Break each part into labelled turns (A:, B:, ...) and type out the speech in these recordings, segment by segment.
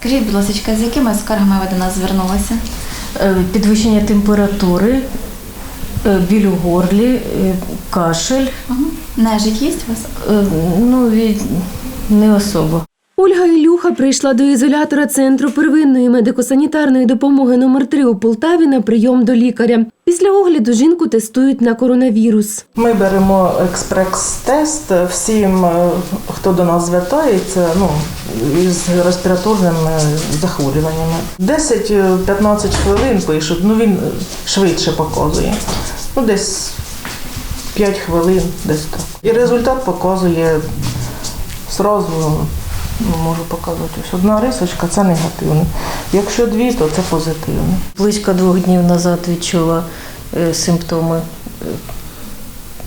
A: Скажіть, будь ласка, з якими скаргами ви до нас звернулися?
B: Е, Підвищення температури, е, біль у горлі, е, кашель.
A: Угу. Нежить є у вас?
B: Ну, не особо.
C: Ольга Ілюха прийшла до ізолятора центру первинної медико-санітарної допомоги номер 3 у Полтаві на прийом до лікаря. Після огляду жінку тестують на коронавірус.
D: Ми беремо експрес-тест всім, хто до нас звертається, ну, із респіраторними захворюваннями. 10-15 хвилин пишуть, ну він швидше показує. Ну, десь 5 хвилин, десь так. І результат показує зразу, ну, можу показувати. Ось одна рисочка це негативний. Якщо дві, то це позитивний.
B: Близько двох днів назад відчула е, симптоми е,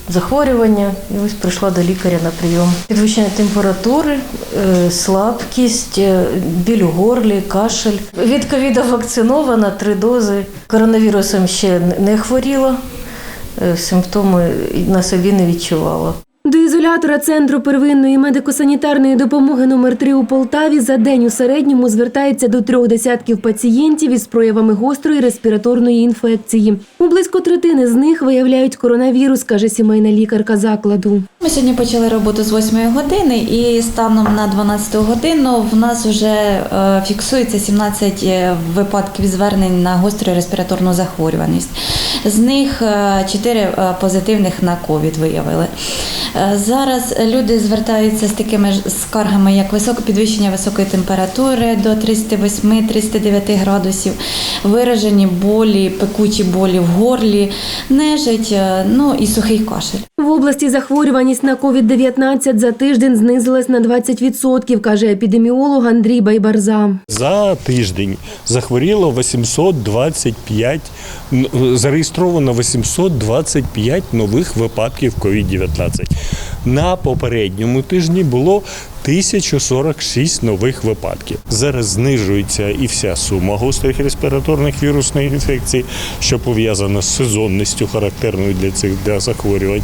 B: захворювання і ось прийшла до лікаря на прийом. Підвищення температури, е, слабкість, е, біль у горлі, кашель. Від ковіда вакцинована три дози. Коронавірусом ще не хворіла, е, симптоми на собі не відчувала.
C: До центру первинної медико-санітарної допомоги номер 3 у Полтаві за день у середньому звертається до трьох десятків пацієнтів із проявами гострої респіраторної інфекції. У близько третини з них виявляють коронавірус, каже сімейна лікарка закладу.
A: Ми сьогодні почали роботу з 8 години і станом на 12 годину в нас вже е, фіксується 17 е, випадків звернень на гостру респіраторну захворюваність. З них 4 позитивних на ковід виявили. Е, Зараз люди звертаються з такими ж скаргами, як високе підвищення високої температури до 38-39 градусів, виражені болі, пекучі болі в горлі, нежить, е, ну і сухий кашель.
C: В області захворюваність на COVID-19 за тиждень знизилась на 20%, каже епідеміолог Андрій Байбарза.
E: За тиждень захворіло 825, н- зареєстровано 825 нових випадків COVID-19. На попередньому тижні було 1046 нових випадків. Зараз знижується і вся сума гострих респіраторних вірусних інфекцій, що пов'язана з сезонністю, характерною для цих для захворювань,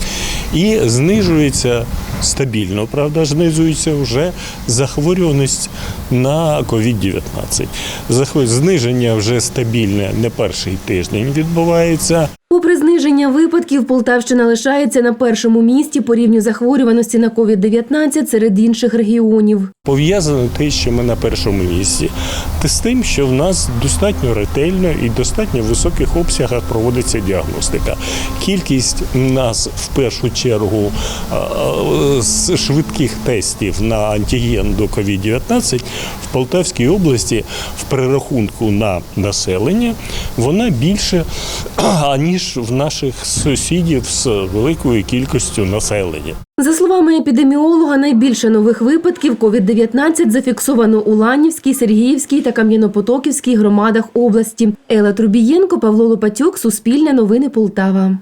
E: і знижується стабільно, правда, знижується вже захворюваність на COVID-19. Захворю- Зниження вже стабільне не перший тиждень відбувається.
C: Попри зниження випадків, Полтавщина лишається на першому місці по рівню захворюваності на COVID-19 серед інших регіонів.
E: Пов'язано те, що ми на першому місці, те з тим, що в нас достатньо ретельно і достатньо в високих обсягах проводиться діагностика. Кількість нас в першу чергу з швидких тестів на антиген до COVID-19 в Полтавській області в перерахунку на населення вона більше аніж в наших сусідів з великою кількістю населення.
C: За словами епідеміолога, найбільше нових випадків COVID-19 зафіксовано у Ланівській, Сергіївській та Кам'янопотоківській громадах області. Ела Трубієнко, Павло Лопатюк, Суспільне новини Полтава.